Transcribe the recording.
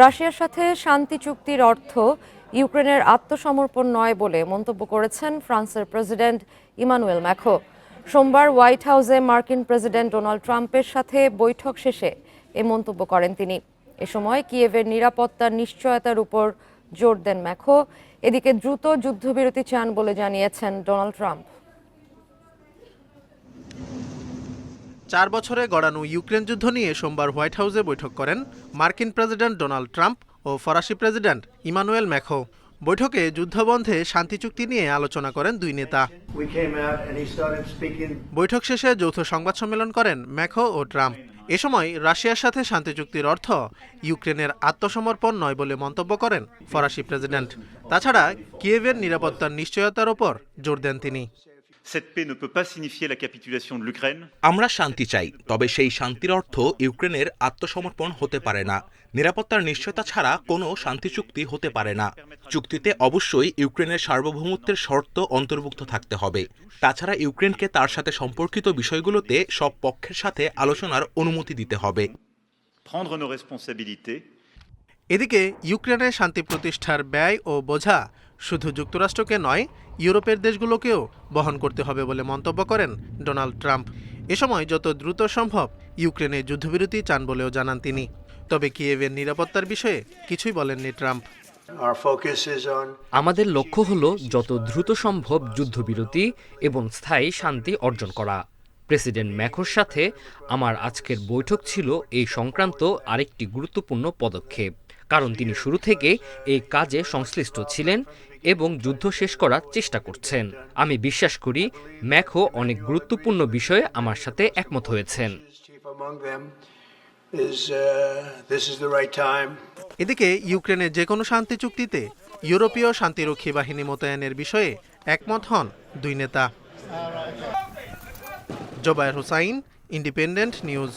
রাশিয়ার সাথে শান্তি চুক্তির অর্থ ইউক্রেনের আত্মসমর্পণ নয় বলে মন্তব্য করেছেন ফ্রান্সের প্রেসিডেন্ট ইমানুয়েল ম্যাখো। সোমবার হোয়াইট হাউসে মার্কিন প্রেসিডেন্ট ডোনাল্ড ট্রাম্পের সাথে বৈঠক শেষে এ মন্তব্য করেন তিনি। এ সময় কিয়েভের নিরাপত্তার নিশ্চয়তার উপর জোর দেন ম্যাখো। এদিকে দ্রুত যুদ্ধবিরতি চান বলে জানিয়েছেন ডোনাল্ড ট্রাম্প। চার বছরে গড়ানো ইউক্রেন যুদ্ধ নিয়ে সোমবার হোয়াইট হাউসে বৈঠক করেন মার্কিন প্রেসিডেন্ট ডোনাল্ড ট্রাম্প ও ফরাসি প্রেসিডেন্ট ইমানুয়েল ম্যাখো। বৈঠকে যুদ্ধবন্ধে শান্তি চুক্তি নিয়ে আলোচনা করেন দুই নেতা। বৈঠক শেষে যৌথ সংবাদ সম্মেলন করেন ম্যাখো ও ট্রাম্প। এ সময় রাশিয়ার সাথে শান্তি চুক্তির অর্থ ইউক্রেনের আত্মসমর্পণ নয় বলে মন্তব্য করেন ফরাসি প্রেসিডেন্ট। তাছাড়া কিয়েভের নিরাপত্তার নিশ্চয়তার ওপর জোর দেন তিনি। Cette paix ne peut pas signifier la capitulation de l'Ukraine. আমরা শান্তি চাই তবে সেই শান্তির অর্থ ইউক্রেনের আত্মসমর্পণ হতে পারে না। নিরাপত্তার নিশ্চয়তা ছাড়া কোনো শান্তি চুক্তি হতে পারে না। চুক্তিতে অবশ্যই ইউক্রেনের সার্বভৌমত্বের শর্ত অন্তর্ভুক্ত থাকতে হবে। তাছাড়া ইউক্রেনকে তার সাথে সম্পর্কিত বিষয়গুলোতে সব পক্ষের সাথে আলোচনার অনুমতি দিতে হবে। Prendre nos responsabilités. এদিকে ইউক্রেনের শান্তি প্রতিষ্ঠার ব্যয় ও বোঝা শুধু যুক্তরাষ্ট্রকে নয় ইউরোপের দেশগুলোকেও বহন করতে হবে বলে মন্তব্য করেন ডোনাল্ড ট্রাম্প। এ সময় যত দ্রুত সম্ভব ইউক্রেনে যুদ্ধবিরতি চান বলেও জানান তিনি। তবে কিয়েভের নিরাপত্তার বিষয়ে কিছুই বলেননি ট্রাম্প। আমাদের লক্ষ্য হল যত দ্রুত সম্ভব যুদ্ধবিরতি এবং স্থায়ী শান্তি অর্জন করা। প্রেসিডেন্ট ম্যাখোর সাথে আমার আজকের বৈঠক ছিল এই সংক্রান্ত আরেকটি গুরুত্বপূর্ণ পদক্ষেপ। কারণ তিনি শুরু থেকে এই কাজে সংশ্লিষ্ট ছিলেন এবং যুদ্ধ শেষ করার চেষ্টা করছেন। আমি বিশ্বাস করি ম্যাখো অনেক গুরুত্বপূর্ণ বিষয়ে আমার সাথে একমত হয়েছেন। এদিকে ইউক্রেনের যে কোনো শান্তি চুক্তিতে ইউরোপীয় শান্তিরক্ষী বাহিনী মোতায়েনের বিষয়ে একমত হন দুই নেতা। Jobayer Hossain, Independent News.